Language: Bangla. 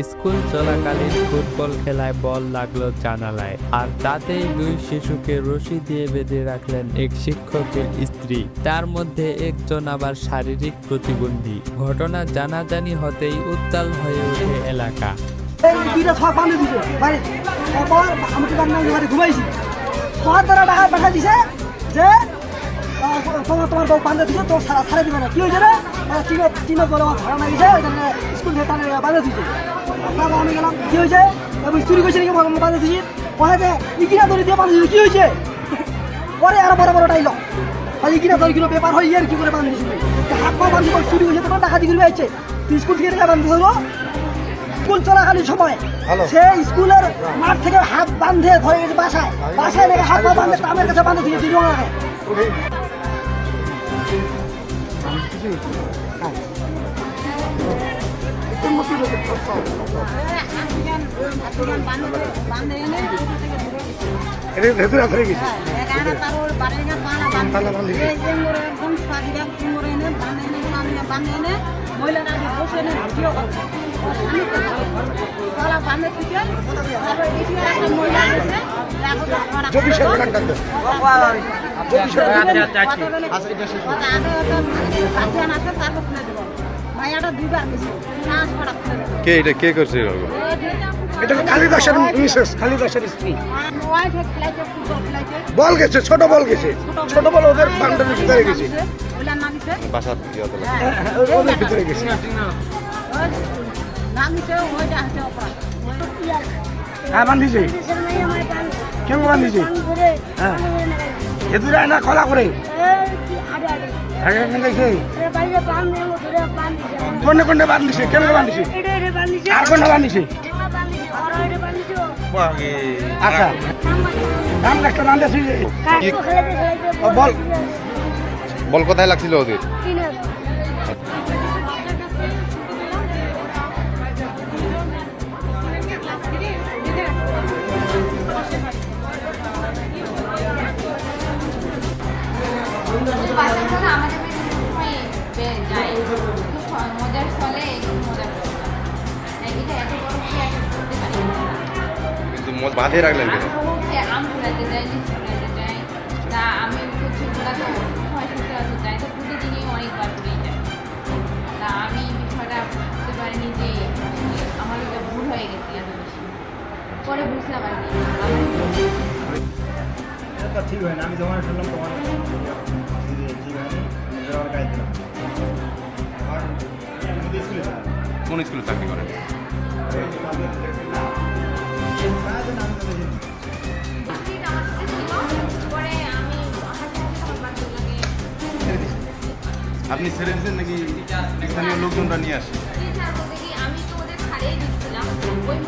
স্কুল চলাকালীন ফুটবল খেলায় বল লাগল জানালায়, আর তাতেই দুই শিশুকে রশি দিয়ে বেঁধে রাখলেন এক শিক্ষকের স্ত্রী। তার মধ্যে একজন আবার শারীরিক প্রতিবন্ধী। ঘটনা জানাজানি হতেই উত্তাল হয়ে ওঠে এলাকা। স্কুল তারপর আমি গেলাম। কি হয়েছে? এবং চুরি করছে নাকি দিছি পরে যে ইকিনা ধরে দিয়ে বাঁধে কি হয়েছে? পরে আরও বড় বড় টাইল আর ইকিনা ধরে কিলো পেপার হয়ে আর কি করে বাঁধে দিছিল হাত পা করে চুরি করছে তোমার করবে যাচ্ছে তুই স্কুল থেকে টাকা বাঁধতে হলো স্কুল চলাকালীন সময় সে স্কুলের মাঠ থেকে হাত বাঁধে ধরে গেছে বাসায়। বাসায় লেগে হাত পা বাঁধে আমার কাছে বাঁধে দিয়েছে জোড়াকে এটা ভেতরে ধরে গেছে চব্বিশের ঘণ্টা তো কে এটা কে করছে এরকম এটা কালিদাসের মিসেস কালিদাসের স্ত্রী। বল গেছে ছোট বল গেছে। ছোট বল। ওদের বান্ডারের ভিতরে গেছে। বাসার লাগে। হ্যাঁ, ওদের ভিতরে গেছে। হ্যাঁ বান্ধিছে। কেমন বান্ধিছে? হ্যাঁ। এদুরে না খোলা করে। আগে কেন কোনটা কোনে কোনে বান্ধিছে আর কোনে বান্ধিছে আচ্ছা। একটা বল। বল কোথায় লাগছিল ওদের? হয়ে গেছে এত বেশি। পরে বুঝলাম আর কি। আমার ঠিক হয় না আমি যখন শুনলাম তোমার ঠিক আমার গায়ে দিলাম। কোন স্কুলে চাকরি করেন? আপনি ছেড়ে দিচ্ছেন নাকি স্থানীয় লোকজনরা নিয়ে আসে? টিচার বলতে কি আমি তো ওদের ছাড়িয়ে দিচ্ছিলাম। ওই